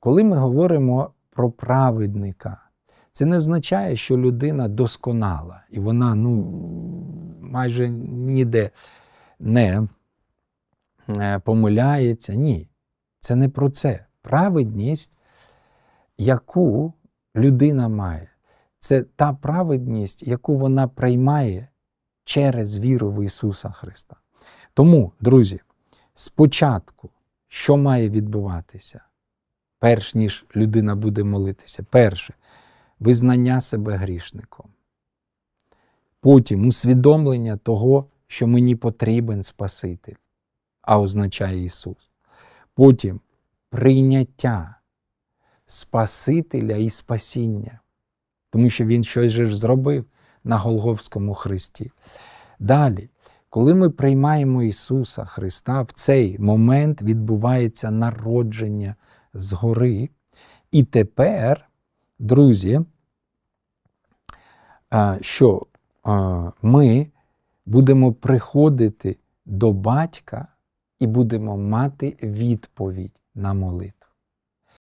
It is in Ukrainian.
коли ми говоримо про праведника, це не означає, що людина досконала, і вона ну, майже ніде не е, помиляється. Ні, це не про це. Праведність, яку людина має, це та праведність, яку вона приймає через віру в Ісуса Христа. Тому, друзі, спочатку, що має відбуватися, перш ніж людина буде молитися? Перше, визнання себе грішником. Потім усвідомлення того, що мені потрібен Спаситель, а означає Ісус. Потім прийняття Спасителя і спасіння, тому що Він щось же ж зробив на Голговському Христі. Далі, коли ми приймаємо Ісуса Христа, в цей момент відбувається народження згори. І тепер, друзі, що ми будемо приходити до батька і будемо мати відповідь на молитву.